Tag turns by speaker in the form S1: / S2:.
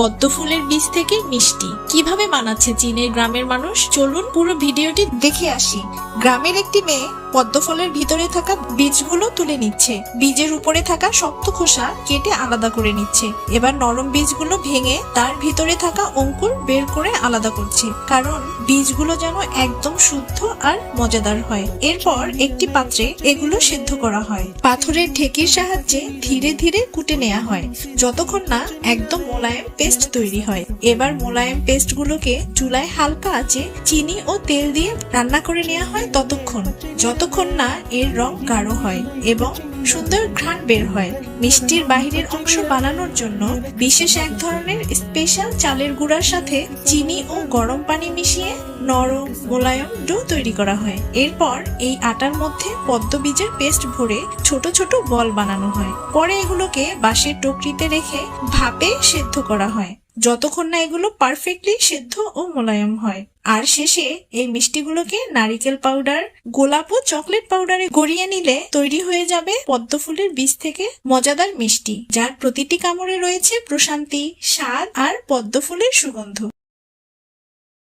S1: পদ্ম ফুলের বীজ থেকে মিষ্টি। কীভাবে বানাচ্ছে চীনের গ্রামের মানুষ? চলুন পুরো ভিডিওটি
S2: দেখে আসি। গ্রামের একটি মেয়ে পদ্ম ফলের ভিতরে থাকা বীজগুলো তুলে নিচ্ছে। বীজের উপরে থাকা শক্ত খোসা কেটে আলাদা করে নিচ্ছে। এবার নরম বীজগুলো ভেঙে তার ভিতরে থাকা অঙ্কুর বের করে আলাদা করছে। কারণ বীজগুলো যেন একদম শুদ্ধ আর মজাদার হয়। এরপর একটি পাত্রে এগুলো সেদ্ধ করা হয়। পাথরের ঢেকির সাহায্যে ধীরে ধীরে কুটে নেওয়া হয়। যতক্ষণ না একদম মোলায়েম পেস্ট তৈরি হয়। এবার মোলায়েম পেস্টগুলোকে চুলায় হালকা আঁচে চিনি ও তেল দিয়ে রান্না করে নেওয়া হয় ততক্ষণ। যতক্ষণ না এর রং গাঢ় হয় এবং সুন্দর ঘ্রাণ বের হয়, মিষ্টির বাহিরের অংশ বানানোর জন্য বিশেষ এক ধরনের স্পেশাল চালের গুঁড়ার সাথে চিনি ও গরম পানি মিশিয়ে নরম মোলায়েম ডো তৈরি করা হয়। এরপর এই আটার মধ্যে পদ্ম বীজের পেস্ট ভরে ছোট ছোট বল বানানো হয়। পরে এগুলোকে বাঁশের টকরিতে রেখে ভাপে সেদ্ধ করা হয়। যতক্ষণ না এগুলো পারফেক্টলি সেদ্ধ ও মোলায়েম হয়। আর শেষে এই মিষ্টিগুলোকে নারিকেল পাউডার গোলাপ ও চকলেট পাউডারে গড়িয়ে নিলে তৈরি হয়ে যাবে পদ্ম ফুলের বীজ থেকে মজাদার মিষ্টি, যার প্রতিটি কামড়ে রয়েছে প্রশান্তি, স্বাদ আর পদ্ম ফুলের সুগন্ধ।